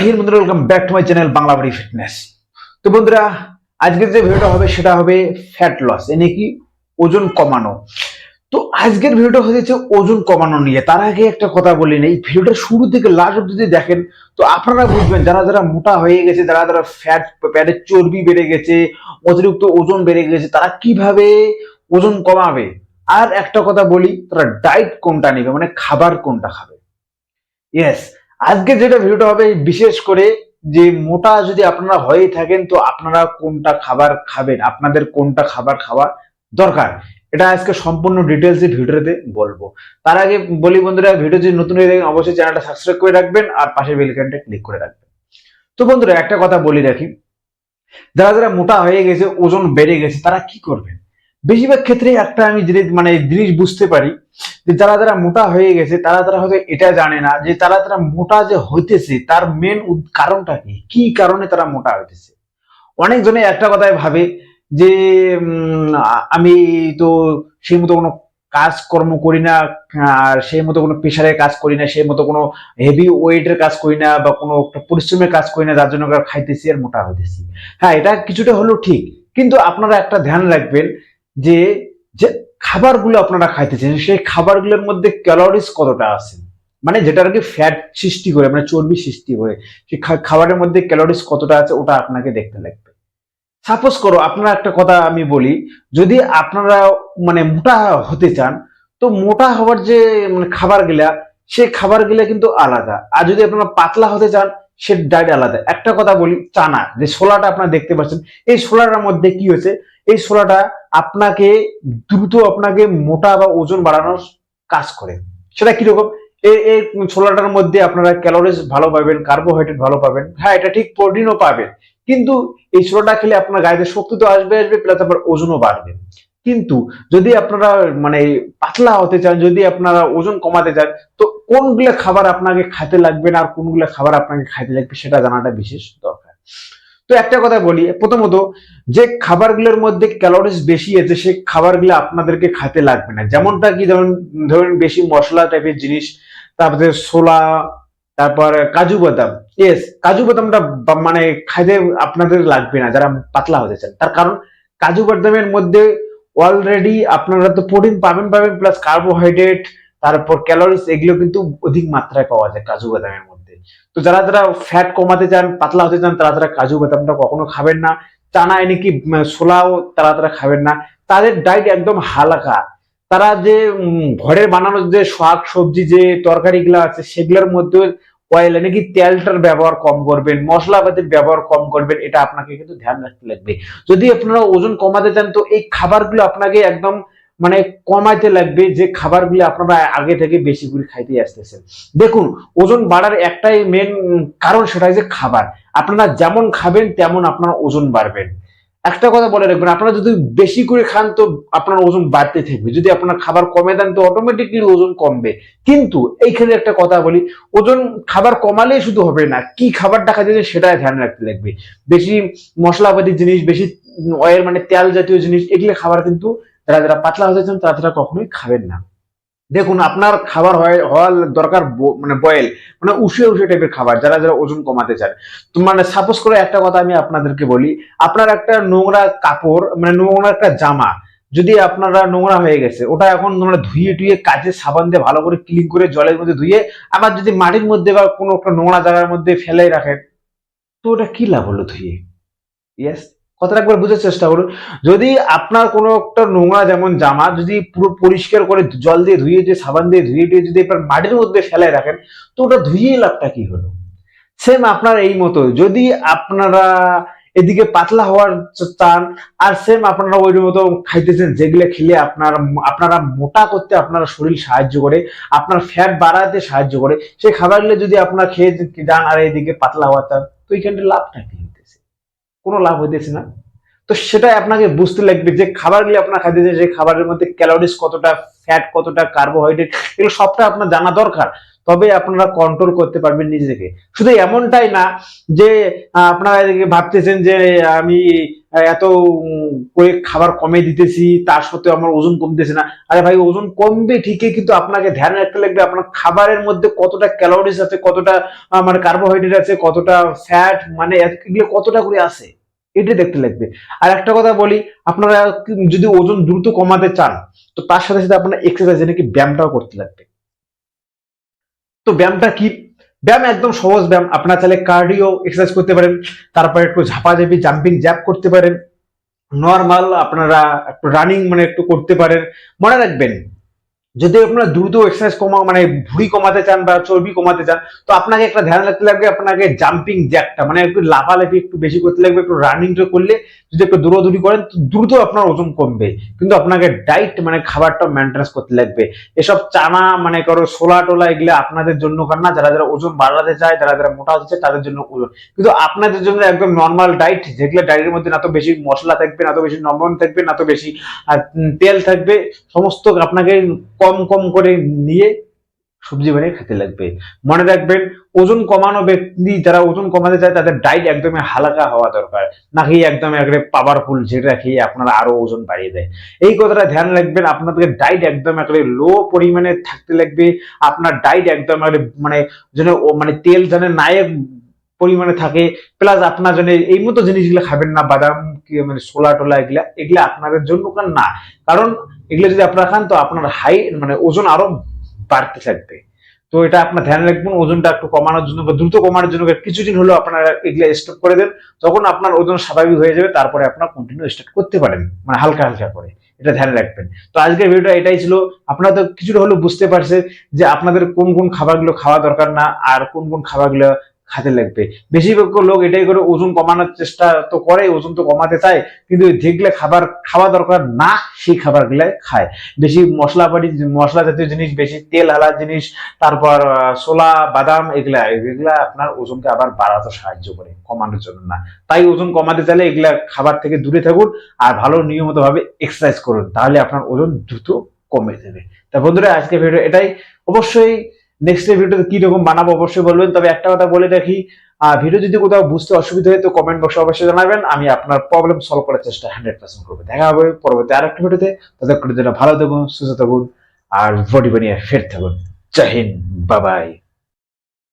হিন্দ বন্ধুরা welcome back to my channel Bangla বাড়ি fitness তো বন্ধুরা, আজকের যে ভিডিওটা হবে, সেটা হবে ফ্যাট লস এনে কি ওজন কমানো। তো আজকের ভিডিওটা হয়েছে ওজন কমানো নিয়ে। তার আগে একটা কথা বলি এই ভিডিওটা শুরু থেকে লাস্ট অব্দি যদি দেখেন, তো আপনারা বুঝবেন, যারা যারা মোটা হয়ে গেছে, যারা যারা ফ্যাট প্যাটের চর্বি বেড়ে গেছে, অতিরিক্ত ওজন বেড়ে গেছে, তারা কীভাবে ওজন কমাবে? আর একটা কথা বলি, তারা ডায়েট কোনটা নেবে? মানে খাবার কোনটা খাবে? ইয়েস আজকে যেটা ভিডিওটা হবে বিশেষ করে যে মোটা যদি আপনারা হয়ে থাকেন, তো আপনারা কোনটা খাবার খাবেন? আপনাদের কোনটা খাবার খাওয়া দরকার? এটা আজকে সম্পূর্ণ ডিটেলসে ভিডিওতে বলব। তার আগে বলি বন্ধুরা, ভিডিও যদি নতুন হয়ে থাকেন অবশ্যই চ্যানেলটা সাবস্ক্রাইব করে রাখবেন আর পাশে বেলকানটা ক্লিক করে রাখবেন। তো বন্ধুরা, একটা কথা বলি রাখি যারা যারা মোটা হয়ে গেছে, ওজন বেড়ে গেছে, তারা কি করবেন? বেশিরভাগ ক্ষেত্রে একটা আমি মানে জিনিস বুঝতে পারি যে যারা যারা মোটা হয়ে গেছে, তারা তারা হয়তো এটা জানে না যে তারা তারা মোটা যে হইতেছে, তার মেন কারণটা কি? কি কারণে তারা মোটা হইতেছে? অনেকজনে একটা কথাই ভাবে যে আমি তো সেই মতো কোনো কাজকর্ম করি না, আর সেই মতো কোনো প্রেশারের কাজ করি না, সেই মতো কোনো হেভি ওয়েটের কাজ করি না, বা কোনো পরিশ্রমের কাজ করি না, যার জন্য খাইতেছি আর মোটা হইতেছি। হ্যাঁ এটা কিছুটা হলেও ঠিক। কিন্তু আপনারা একটা ধ্যান রাখবেন যে খাবারগুলো আপনারা খাইতেছেন, সেই খাবারগুলোর মধ্যে ক্যালোরিজ কতটা আছে? মানে যেটা আর কি ফ্যাট সৃষ্টি করে মানে চর্বি সৃষ্টি করে, সেই খাবারের মধ্যে ক্যালোরিজ কতটা আছে ওটা আপনাকে দেখতে লাগবে। সাপোজ করো, আপনারা একটা কথা আমি বলি, যদি আপনারা মানে মোটা হতে চান, তো মোটা হওয়ার যে মানে খাবারগুলা, সেই খাবারগুলা কিন্তু আলাদা। আর যদি আপনারা পাতলা হতে চান, সে ডায়েট আলাদা। একটা কথা বলি, চানা, যে ছোলাটা আপনারা দেখতে পাচ্ছেন, এই ছোলাটার মধ্যে কি হয়েছে এই ছোলাটা আপনাকে দ্রুত আপনাকে মোটা বা ওজন বাড়ানোর কাজ করে। সেটা কীরকম? এই এই ছোলাটার মধ্যে আপনারা ক্যালোরিজ ভালো পাবেন কার্বোহাইড্রেট ভালো পাবেন। হ্যাঁ এটা ঠিক প্রোটিনও পাবেন। কিন্তু এই ছোলাটা খেলে আপনার গায়েতে শক্তি তো আসবে আসবে প্লাস আপনার ওজনও বাড়বে। কিন্তু যদি আপনারা মানে পাতলা হতে চান, যদি আপনারা ওজন কমাতে চান, তো কোনগুলো খাবার আপনাকে খাইতে লাগবে না আর কোনগুলো খাবার আপনাকে খাইতে লাগবে সেটা জানাটা বিশেষ দরকার। তো একটা কথা বলি, প্রথমত যে খাবারগুলোর মধ্যে ক্যালোরিজ বেশি আছে, সেই খাবারগুলো আপনাদেরকে খেতে লাগবে না। যেমনটা কি, যেমন ধরুন বেশি মশলা টাইপের জিনিস, তারপরে ছোলা, তারপর কাজু বাদাম। ইয়েস কাজু বাদামটা মানে খাইতে আপনাদের লাগবে না, যারা পাতলা হতে চান। তার কারণ কাজু বাদামের মধ্যে অলরেডি আপনারা তো প্রোটিন পাবেন পাবেন প্লাস কার্বোহাইড্রেট তারপর ক্যালোরিজ এগুলো কিন্তু অধিক মাত্রায় পাওয়া যায় কাজু বাদামের মধ্যে। তো যারা যারা ফ্যাট কমাতে চান, পাতলা হতে চান, তারা তারা কাজু বাদামটা কখনো খাবেন না। চানা এনে কি ছোলাও তারা তারা খাবেন না। তাদের ডায়েট একদম হালকা। তারা যে ঘরের বানানো যে শাক সবজি, যে তরকারিগুলো আছে, সেগুলোর মধ্যে অয়েল নাকি তেলটার ব্যবহার কম করবেন, মশলাপাতির ব্যবহার কম করবেন, এটা আপনাকে কিন্তু ধ্যান রাখতে লাগবে। যদি আপনারা ওজন কমাতে চান, তো এই খাবারগুলো আপনাকে একদম মানে কমাইতে লাগবে যে খাবারগুলো আপনারা আগে থেকে বেশি করে খাইতে আসতেছেন। দেখুন, ওজন বাড়ার একটাই মেন কারণ সেটা হচ্ছে খাবার। আপনারা যেমন খাবেন, তেমন আপনার ওজন বাড়বেন। একটা কথা বলে রাখবেন, আপনারা যদি বেশি করে খান তো আপনার ওজন বাড়তে থাকবে। যদি আপনার খাবার কমে দেন তো অটোমেটিকলি ওজন কমবে। কিন্তু এইখানে একটা কথা বলি, ওজন খাবার কমালেই শুধু হবে না, কি খাবারটা খাচ্ছে সেটা ধ্যান রাখতে লাগবে। বেশি মশলাপাতি জিনিস, বেশি অয়েল মানে তেল জাতীয় জিনিস, এগুলো খাবার কিন্তু যারা যারা পাতলা হতে চান তারা তারা কখনোই খাবেন না। দেখুন, আপনার খাবার হয়, হওয়ার দরকার মানে বয়েল মানে উষে উষে টাইপের খাবার, যারা যারা ওজন কমাতে চান। তো মানে সাপোজ করে একটা কথা আমি আপনাদেরকে বলি, আপনার একটা নোংরা কাপড় মানে নোংরা একটা জামা, যদি আপনারা নোংরা হয়ে গেছে, ওটা এখন তোমরা ধুয়ে টুয়ে কাজে সাবান দিয়ে ভালো করে ক্লিন করে জলের মধ্যে ধুয়ে, আবার যদি মাটির মধ্যে বা কোনো একটা নোংরা জায়গার মধ্যে ফেলে রাখেন, তো ওটা কি লাভ হলো ধুয়ে? ইয়েস কথাটা একবার বুঝার চেষ্টা করুন। যদি আপনার কোনো একটা নোংরা যেমন জামা যদি পুরো পরিষ্কার করে জল দিয়ে ধুয়ে দিয়ে, সাবান দিয়ে ধুয়ে দিয়ে যদি আপনার মাটির মধ্যে ফেলে রাখেন, তো ওটা ধুয়ে লাভটা কি হলো? সেম আপনার এই মতো, যদি আপনারা এদিকে পাতলা হওয়ার চান, আর সেম আপনারা ওই মতো খাইতেছেন, যেগুলো খেলে আপনার, আপনারা মোটা করতে আপনার শরীর সাহায্য করে, আপনার ফ্যাট বাড়াতে সাহায্য করে, সেই খাবারগুলো যদি আপনার খেয়ে যান আর এদিকে পাতলা হওয়ার চান, তো এইখানটা লাভটা কি? কোনো লাভ হইতেছে না। তো সেটাই আপনাকে বুঝতে লাগবে যে খাবারগুলি আপনার খাইতেছে, যে খাবারের মধ্যে ক্যালোরিজ কতটা ফ্যাট কতটা কার্বোহাইড্রেট এগুলো সবটা আপনার জানা দরকার। তবে আপনারা কন্ট্রোল করতে পারবেন নিজেকে। শুধু এমনটাই না যে আপনারা ভাবতেছেন যে, আমি এত করে খাবার কমে দিতেছি, তার সত্ত্বেও আমার ওজন কমতেছে না। আরে ভাই, ওজন কমবে ঠিকই, কিন্তু আপনাকে ধ্যান রাখতে লাগবে, আপনার খাবারের মধ্যে কতটা ক্যালোরিজ আছে, কতটা মানে কার্বোহাইড্রেট আছে, কতটা ফ্যাট মানে এগুলো কতটা করে আছে, এটা দেখতে লাগবে। আর একটা কথা বলি, আপনারা যদি ওজন দ্রুত কমাতে চান, তো তার সাথে সাথে আপনার এক্সারসাইজ নাকি ব্যায়ামটাও করতে লাগবে। তো ব্যায়ামটা কি ব্যায়াম একদম সহজ ব্যায়াম। আপনার চাইলে কার্ডিও এক্সারসাইজ করতে পারেন, তারপরে একটু ঝাপাঝাপি জাম্পিং জ্যাপ করতে পারেন। নর্মাল আপনারা একটু রানিং মানে একটু করতে পারেন। মনে রাখবেন যদি আপনারা দ্রুত এক্সারসাইজ কমা মানে ভুঁড়ি কমাতে চান বা চর্বি কমাতে চান, তো আপনাকে একটা ধ্যান রাখতে লাগবে, আপনাকে জাম্পিং জ্যাকটা মানে একটু লাফালাফি একটু বেশি করতে লাগবে, একটু রানিংটা করলে যদি একটু দৌড়াদৌড়ি করেন, তো দ্রুত আপনার ওজন কমবে। কিন্তু আপনাকে ডাইট মানে খাবারটা মেনটেন্স করতে লাগবে। এসব চানা মানে করো সোলা টোলা এগুলো আপনাদের জন্য কার না, যারা যারা ওজন বাড়াতে চায়, যারা যারা মোটা হচ্ছে তাদের জন্য ওজন। কিন্তু আপনাদের জন্য একদম নর্মাল ডাইট যেগুলো ডাইটের মধ্যে না তো বেশি মশলা থাকবে, না তো বেশি নমন থাকবে, না তো বেশি তেল থাকবে, সমস্ত আপনাকে কম কম করে নিয়ে সবজি বানিয়ে খেতে লাগবে। মনে রাখবেন, ওজন কমানো ব্যক্তি, যারা ওজন কমাতে চায়, তাদের ডাইট একদমই হালকা হওয়া দরকার। নাকি একদম একবারে পাওয়ারফুল যেটা খেয়ে আপনারা আরও ওজন বাড়িয়ে দেয়। এই কথাটা ধ্যান রাখবেন, আপনাদের ডাইট একদম একেবারে লো পরিমাণে থাকতে লাগবে। আপনার ডাইট একদম মানে যেন মানে তেল যেন নায়ক পরিমাণে থাকে। প্লাস আপনার জন্য এই মতো জিনিসগুলো খাবেন না, বাদাম মানে ছোলা টোলা এগুলা এগুলা আপনাদের জন্য না। কারণ এগুলো যদি আপনারা খান, তো আপনার হাই মানে ওজন আরও বাড়তে থাকবে। তো এটা আপনার ধ্যান রাখবেন, ওজনটা একটু কমানোর জন্য বা দ্রুত কমানোর জন্য। কিছুদিন হলো আপনারা এগুলো স্টপ করে দেন, তখন আপনার ওজন স্বাভাবিক হয়ে যাবে, তারপরে আপনার কন্টিনিউ স্টার্ট করতে পারেন মানে হালকা হালকা করে। এটা ধ্যান রাখবেন। তো আজকের ভিডিওটা এটাই ছিল। আপনারা তো কিছুটা হলেও বুঝতে পারছে যে আপনাদের কোন কোন খাবারগুলো খাওয়া দরকার না, আর কোন কোন খাবারগুলো খাতে লাগবে। বেশিরভাগ লোক এটাই করে, ওজন কমানোর চেষ্টা তো করে, ওজন তো কমাতে চায়, কিন্তু যেগুলো খাবার, খাওয়া দরকার না, সেই খাবারগুলো খায়। বেশি মশলাপাতি মশলা জাতীয় জিনিস, বেশি তেল হালা জিনিস, তারপর ছোলা, বাদাম, এগুলা এগুলা আপনার ওজনকে আবার বাড়াতে সাহায্য করে, কমানোর জন্য না। তাই ওজন কমাতে চাইলে এগুলা খাবার থেকে দূরে থাকুন আর ভালো নিয়মিত ভাবে এক্সারসাইজ করুন, তাহলে আপনার ওজন দ্রুত কমে যাবে। তা বন্ধুরা আজকে ভিডিও এটাই। অবশ্যই নেক্সট ভিডিওতে কি রকম বানাবো অবশ্যই বলবেন। তবে একটা কথা বলে রাখি ভিডিও যদি কোথাও বুঝতে অসুবিধা হয়, তো কমেন্ট বক্সে অবশ্যই জানাবেন। আমি আপনার প্রবলেম সলভ করার চেষ্টা হান্ড্রেড পার্সেন্ট করব। দেখা হবে পরবর্তী আর আরেকটা ভিডিওতে। ততক্ষণের জন্য ভালো থাকুন, সুস্থ থাকুন, আর বডি বানিয়ে ফের থাকুন। জয় হিন্দ বাবাই